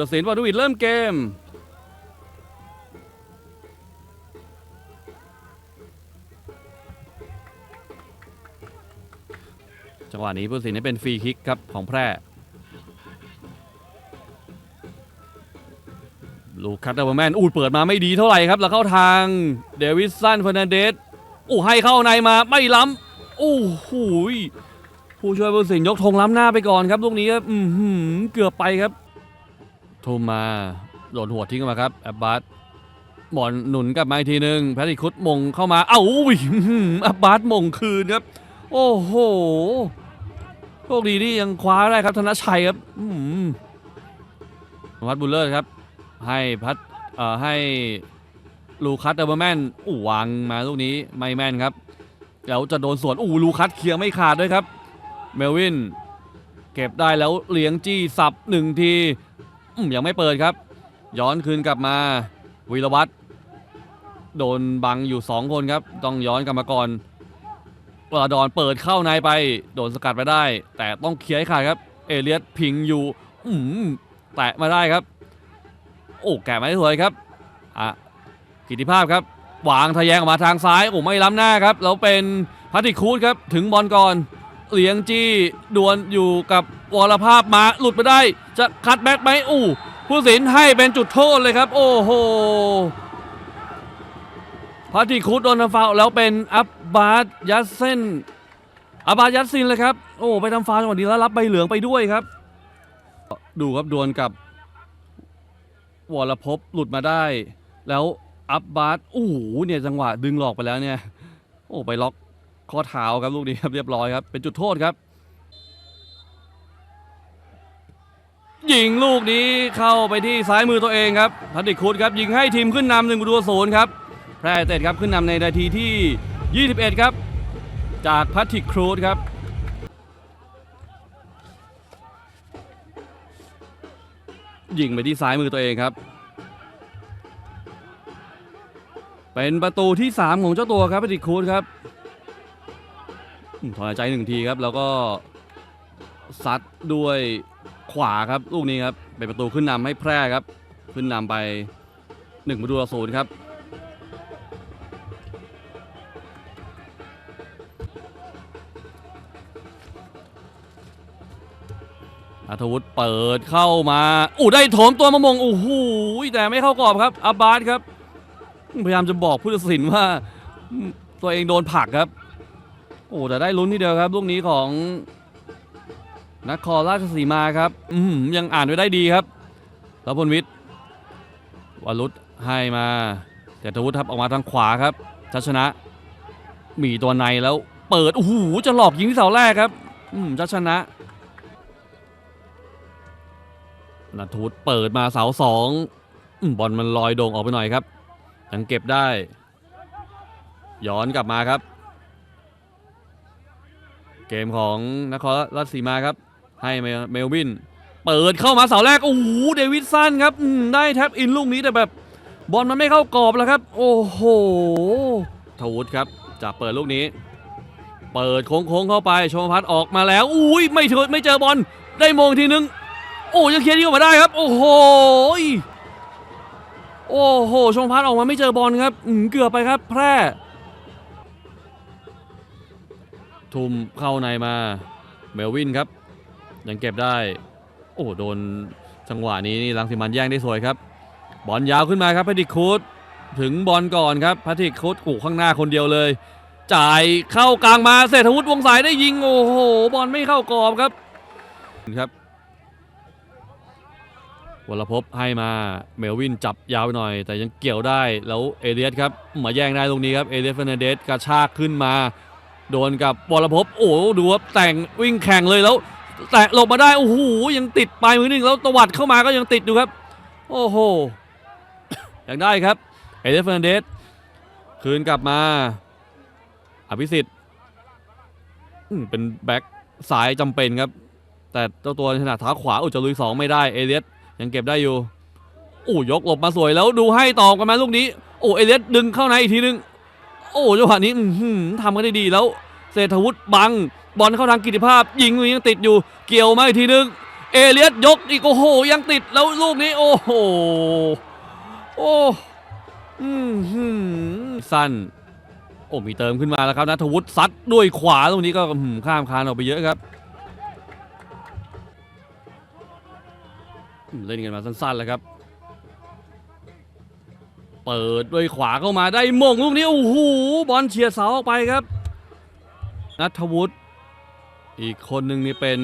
ตัดสินวานุวิดเริ่มเกม จังหวะนี้ผู้ตัดสินให้เป็นฟรีคิกครับของแพร่ลูคัสเดอร์แมนอูดเปิดมาไม่ดีเท่าไหร่ครับ แล้วเข้าทางเดวิสันเฟอร์นันเดสอู้ให้เข้าในมาไม่ล้ำโอ้โหยผู้ช่วยผู้ตัดสินยกธงล้ำหน้าไปก่อนครับลูกนี้ครับอือหือเกือบไปครับ ทุ่มมาโดนหัวทิ้งมาครับแอบบาสบอลหนุนกลับมาอีกทีนึงแพทริคุตมงเข้ามา เอ้าอุ้ยแอบบาสมงคืนครับ โอ้โหโชคดีที่ยังคว้าได้ครับธนชัยครับอืมวัดบุลเลอร์ครับ ให้พัดเอ่อให้ลูคัสเดอร์แมนอู้วางมาลูกนี้ไม่แม่นครับแล้วจะโดนสวนอู้ลูคัสเคลียร์ไม่ขาดด้วยครับ เมลวิน เก็บได้แล้วเลี้ยงจี้สับหนึ่งที ยังไม่เปิดครับ ย้อนคืนกลับมาวีรวัตรโดนบังอยู่ 2 คนครับ ต้องย้อนกลับมาก่อนปราดอนเปิดเข้าในไป โดนสกัดไปได้ แต่ต้องเคลียร์ขาดครับ เอเลียสพิงอยู่ อืมแตะมาได้ครับ โอ้แกะไม่สวยครับอะกิติภาพครับวางทะแยงออกมาทางซ้ายโอ้ไม่ล้ำหน้าครับแล้วเป็นพัติคูดครับถึงบอลก่อนเลียงจี้ดวลอยู่กับ วรภาพมาหลุดไปได้ จะคัดแบ็กไหมอู้ผู้สินให้เป็นจุดโทษเลยครับ โอ้โหพัติคูดโดนทำฟาวแล้วเป็นอับบาสยัดเส้นอับบาสยัดซินเลยครับ โอ้ไปทำฟาวจังหวะนี้แล้วรับใบเหลืองไปด้วยครับ ดูครับดวลกับวรภพหลุดมาได้ แล้วอัพบาสโอ้โหเนี่ยจังหวะดึงหลอกไปแล้วเนี่ย โอ้ไปล็อกข้อเท้าครับลูกนี้ครับเรียบร้อยครับเป็นจุดโทษครับ ยิงลูกนี้เข้าไปที่ซ้ายมือตัวเองครับพันดิคุดครับยิงให้ทีมขึ้นนำหนึ่งประตูศูนย์ครับแพร่เตดครับขึ้นนำในนาทีที่ 21 ครับ จากพัทติครูดครับยิงไปที่ซ้ายมือตัวเองครับ เป็นประตูที่ 3 ของเจ้าตัวครับปฏิคูดครับถอนหายใจหนึ่งทีครับแล้วก็ซัดด้วย ขวาครับ ลูกนี้ครับ เป็นประตูขึ้นนำให้แพร่ครับ ขึ้นนำไป1ประตูต่อศูนย์ครับอาทวุธเปิดเข้ามาอู้ได้โถมตัวมะมงโอ้โหแต่ไม่เข้ากรอบครับอาบาสครับ พยายามจะบอกผู้ตัดสินว่า ตัวเองโดนผักครับ โอ้แต่ได้ลุ้นทีเดียวครับ ลูกนี้ของ นครราชสีมาครับ อืมยังอ่านไว้ได้ดีครับแล้วพลวิทย์วรุษให้มาแต่ทวุฒิครับออกมาทางขวาครับชัชนะ มีตัวในแล้วเปิดโอ้โหจะหลอกยิงที่เสาแรกครับ อืมชัชนะนัทวุฒิเปิดมาเสาสองบอลมันลอยโด่งออกไปหน่อยครับยังเก็บได้ ย้อนกลับมาครับ เกมของนครราชสีมาครับ ให้เมลวิน เปิดเข้ามาเสาแรก โอ้โห เดวิดสันครับได้แท็บอินลูกนี้แต่แบบบอลมันไม่เข้ากรอบแล้วครับ โอ้โหทวุฒิครับจะเปิดลูกนี้ เปิดโค้งๆเข้าไปชมพัฒน์ออกมาแล้ว อุ้ยไม่เจอไม่เจอบอลได้มงทีนึง โอ้ยังเคลียร์ที่ออกมาได้ครับ โอ้โหโอ้โหชงพัฒน์ออกมาไม่เจอบอลครับเกือบไปครับ แพร่ ทุ่มเข้าในมาเมลวินครับ ยังเก็บได้ โอ้โดนจังหวะนี้นี่ลังสิมันแย่งได้สวยครับ บอลยาวขึ้นมาครับแพทริกคูดถึงบอลก่อนครับแพทริกคูดกู่ข้างหน้าคนเดียวเลย จ่ายเข้ากลางมาเศรษฐวุฒิวงสายได้ยิงโอ้โหบอลไม่เข้ากรอบครับครับวรภพให้มาเมลวินจับยาวไปหน่อย แต่ยังเกี่ยวได้แล้วเอเลียสครับมาแย่งได้ตรงนี้ครับเอเลียสเฟนเดสกระชากขึ้นมา โดนกับวรภพโอ้โหดูครับแต่งวิ่งแข่งเลยแล้ว แตะหลบมาได้โอ้โหยังติดปลายมือหนึ่งแล้วตวัดเข้ามาก็ยังติดอยู่ครับ โอ้โหยังได้ครับเอเลียสเฟรนเดสคืนกลับมาอภิสิทธิ์เป็นแบ็คสายจำเป็นครับ แต่เจ้าตัวถนัดเท้าขวาอุจจะลุยสองไม่ได้เอเลียสยังเก็บได้อยู่โอ้ยกหลบมาสวยแล้วดูให้ต่อกันมาลูกนี้ โอ้เอเลียสดึงเข้าในอีกทีนึง โอ้จังหวะนี้ทำกันได้ดีแล้ว เศรษฐวุฒิบัง บอลเข้าทางกิติภาพ ยิงยังติดอยู่ เกี่ยวมาอีกทีนึง เอเลียสยกอีกโอ้โห ยังติดแล้วลูกนี้โอ้โห โอ้อืมหืมสั้นโอ้มีเติมขึ้นมาแล้วครับนัทวุฒิซัดด้วยขวาตรงนี้ก็ข้ามคานออกไปเยอะครับเล่นกันมาสั้นๆแล้วครับ เปิดด้วยขวาเข้ามาได้มงลูกนี้โอ้โหบอลเฉียดเสาออกไปครับ นัทวุฒิอีกคนหนึ่งนี่เป็น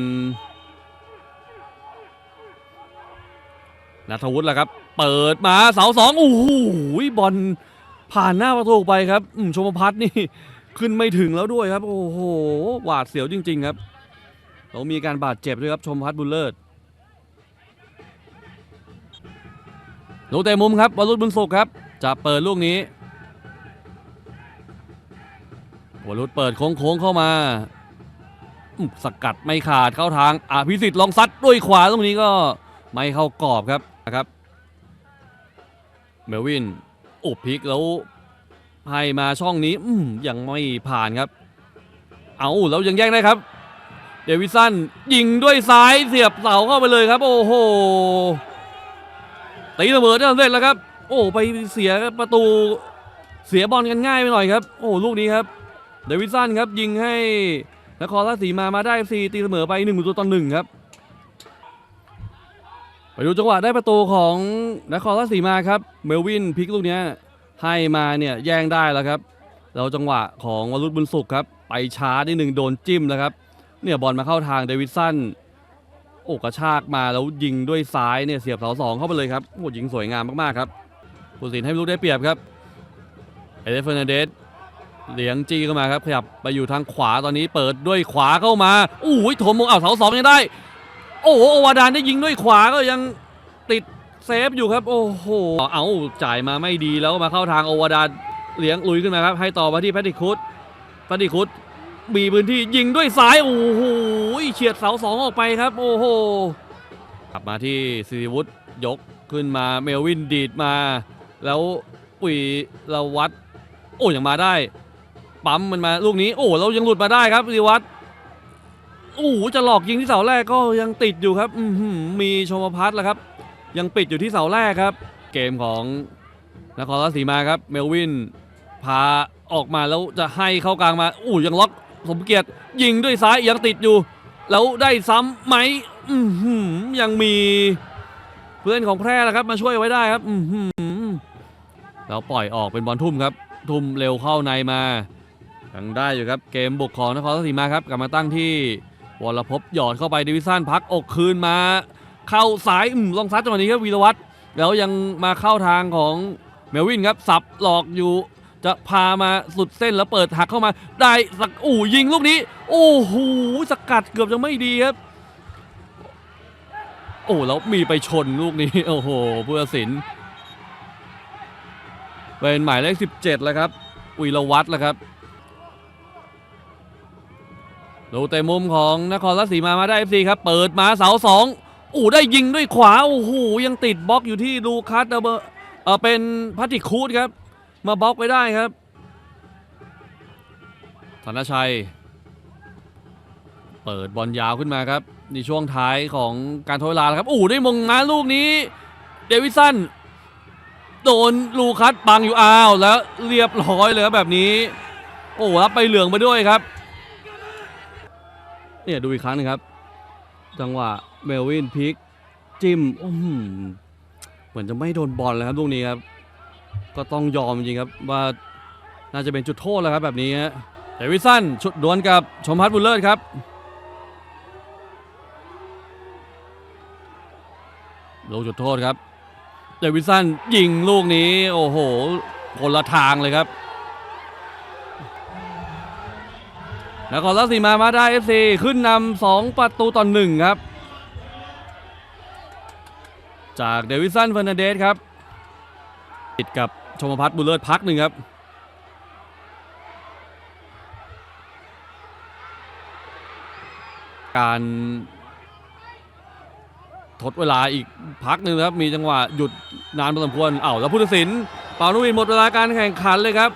นัทวุฒิแหละครับ เปิดมาเสาสองโอ้โหบอลผ่านหน้าประตูไปครับชมพัฒน์นี่ขึ้นไม่ถึงแล้วด้วยครับ โอ้โหหวาดเสียวจริง ๆ ครับแล้วมีการบาดเจ็บด้วยครับชมพัฒน์บุญเลิศลูกเตะมุมครับวรุษบุญสุขครับ จะเปิดลูกนี้ วรุษเปิดโค้งๆเข้ามา สกัดไม่ขาดเข้าทางอภิสิทธิ์ลองซัดด้วยขวาตรงนี้ก็ไม่เข้ากรอบครับนะครับ เมลวินอุบพลิกแล้วให้มาช่องนี้อืยังไม่ผ่านครับ เอาแล้วยังแย่งได้ครับ เดวิสันยิงด้วยซ้ายเสียบเสาเข้าไปเลยครับ โอ้โหตีเสมอได้สำเร็จแล้วครับ โอ้ไปเสียประตูเสียบอลกันง่ายไปหน่อยครับ โอ้ลูกนี้ครับ เดวิดสันครับยิงให้นครราชสีมามาได้ซีตีเสมอไป1นึ่งประตูต่อหนึ่งครับไปดูจังหวะได้ประตูของนครราชสีมาครับเมลวินพลิกลูกนี้ให้มาเนี่ยแย่งได้แล้วครับแล้วจังหวะของวรุษบุญสุขครับไปช้านิดหนึ่งโดนจิ้มแล้วครับเนี่ยบอลมาเข้าทางเดวิดสันโอ้กระชากมาแล้วยิงด้วยซ้ายเนี่ยเสียบเสาสองเข้าไปเลยครับโอ้ยิงสวยงามมากๆครับผู้สินให้ลูกได้เปรียบครับเอเดฟเฟอร์นันเดส เหลียงจี้เข้ามาครับขยับไปอยู่ทางขวาตอนนี้เปิดด้วยขวาเข้ามาอู้ยโถมมงเอาเสาสองยังได้ โอ้โหอวาดานได้ยิงด้วยขวาก็ยังติดเซฟอยู่ครับ โอ้โหเอาจ่ายมาไม่ดีแล้วมาเข้าทางโอวาดานเลี้ยงลุยขึ้นมาครับ ให้ต่อมาที่แพทริคุดแพทริคุดมีพื้นที่ยิงด้วยซ้ายโอ้โหเฉียดเสาสองออกไปครับ โอ้โหกลับมาที่สิริวุฒยกขึ้นมาเมลวินดีดมา แล้วอุ๋ยละวัดโอ้ยังมาได้ ปั๊มมันมาลูกนี้ โอ้เรายังหลุดมาได้ครับสิริวัตโอ้จะหลอกยิงที่เสาแรกก็ยังติดอยู่ครับอือหือมีชมพัฒน์แล้วครับ ยังปิดอยู่ที่เสาแรกครับ เกมของนครราชสีมาครับ เมลวิน พาออกมาแล้วจะให้เข้ากลางมาอู้ยังล็อกสมเกียรติยิงด้วยซ้ายยังติดอยู่ แล้วได้ซ้ำไหมอือหือยังมีเพื่อนของแพร่แล้วครับ มาช่วยไว้ได้ครับอือหือแล้วปล่อยออกเป็นบอลทุ่มครับ ทุ่มเร็วเข้าในมา ยังได้อยู่ครับเกมบุกของนครราชสีมาครับกลับมาตั้งที่วรพบหยอดเข้าไปดิวิสันพักอกคืนมา เข้าสายอืมลองซัดจังหวะนี้ครับวีรวัตรแล้วยังมาเข้าทางของเมลวินครับสับหลอกอยู่ จะพามาสุดเส้นแล้วเปิดหักเข้ามา ได้สักอู้ยิงลูกนี้ โอ้โหสกัดเกือบจะไม่ดีครับ โอ้แล้วมีไปชนลูกนี้โอ้โหผู้ตัดสินเป็นหมายเลข17แล้วครับวีรวัตรแล้วครับ ดูเตะมุมของนครราชสีมามาได้ FC ครับ เปิดมาเสาสองโอ้ได้ยิงด้วยขวา โอ้โห ยังติดบล็อกอยู่ที่ลูคัสเดเบอร์เออเป็นพัติคูดครับ มาบล็อกไว้ได้ครับธนชัย เปิดบอลยาวขึ้นมาครับ ในช่วงท้ายของการทดเวลาครับโอ้ได้มงมาลูกนี้ เดวิสันโดนลูคัสบังอยู่อ้าว แล้วเรียบร้อยเลยครับแบบนี้ โอ้รับไปเหลืองไปด้วยครับ เนี่ยดูอีกครั้งหนึงครับ จังหวะเมลวินพิกจิ้มอื้อหือเหมือนจะไม่โดนบอลเลยครับลูกนี้ครับ ก็ต้องยอมจริงครับว่าน่าจะเป็นจุดโทษแล้วครับแบบนี้ฮะเดวิสันชุดดวลกับชมพัฒน์บุญเลิศครับลูกจุดโทษครับ เดวิสันยิงลูกนี้ โอ้โหคนละทางเลยครับ นครราชสีมามาได้เอฟซีขึ้นนำสองประตูต่อหนึ่งครับ จากเดวิสันเฟอร์นันเดสครับ ติดกับชมพัฒน์บุญเลิศพักหนึ่งครับการทดเวลาอีกพักหนึ่งครับ มีจังหวะหยุดนานพอสมควรเอ้าแล้วผู้ตัดสินเปานุวินหมดเวลาการแข่งขันเลยครับ